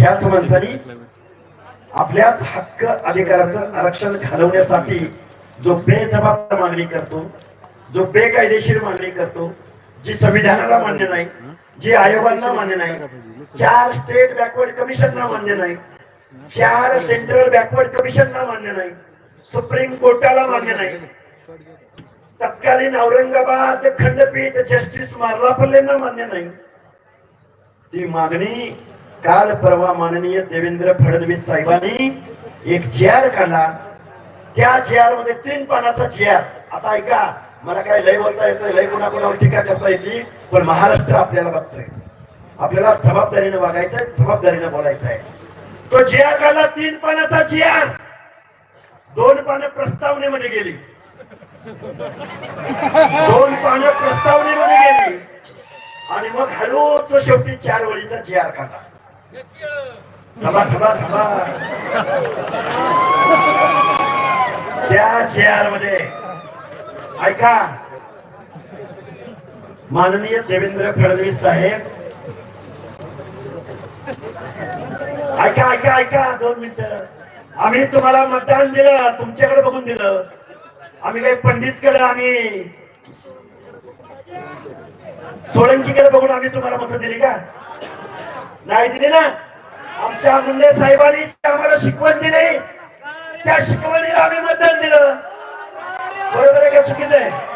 ह्याच माणसानी आपल्याच हक्क अधिकाराचं आरक्षण घालवण्यासाठी जो बेजबाबदार मागणी करतो जो बेकायदेशीर मागणी करतो जी संविधानाला मान्य नाही जी आयोगांना मान्य नाही चार स्टेट बॅकवर्ड कमिशनला मान्य नाही चार सेंट्रल बॅकवर्ड कमिशनला मान्य नाही सुप्रीम कोर्टाला मान्य नाही. तत्कालीन औरंगाबाद खंडपीठ जस्टिस मार्लापल्लेंना मान्य नाही. ती मागणी काल परवा माननीय देवेंद्र फडणवीस साहेबांनी एक चेअर काढला. त्या चेअरमध्ये तीन पानाचा चेअर आता ऐका मला काय लय बोलता येतं लय कोणाकोणावर टीका करता येते पण महाराष्ट्र आपल्याला बघतोय. आपल्याला जबाबदारीने वागायचंय जबाबदारीने बोलायचं आहे तो चेअर काढला तीन पानाचा चेअर दोन पानं प्रस्तावनेमध्ये गेली. दोन पानं प्रस्तावनेमध्ये गेली. आणि मग हळूच शेवटी चार वळीचा चेअर काढला. थांबा थांबा थांबा त्या जी आरमध्ये. ऐका. माननीय देवेंद्र फडणवीस साहेब. ऐका ऐका ऐका. दोन मिनिट. आम्ही तुम्हाला मतदान दिलं तुमच्याकडे बघून दिलं. आम्ही काही पंडितकडे आणि सोळंकीकडे बघून आम्ही तुम्हाला मत दिली का? नाही दिली ना? आमच्या मुंडे साहेबांनी आम्हाला शिकवण दिली. त्या शिकवणीला आम्ही मतदान दिलं. बरोबर आहे का चुकीचं आहे?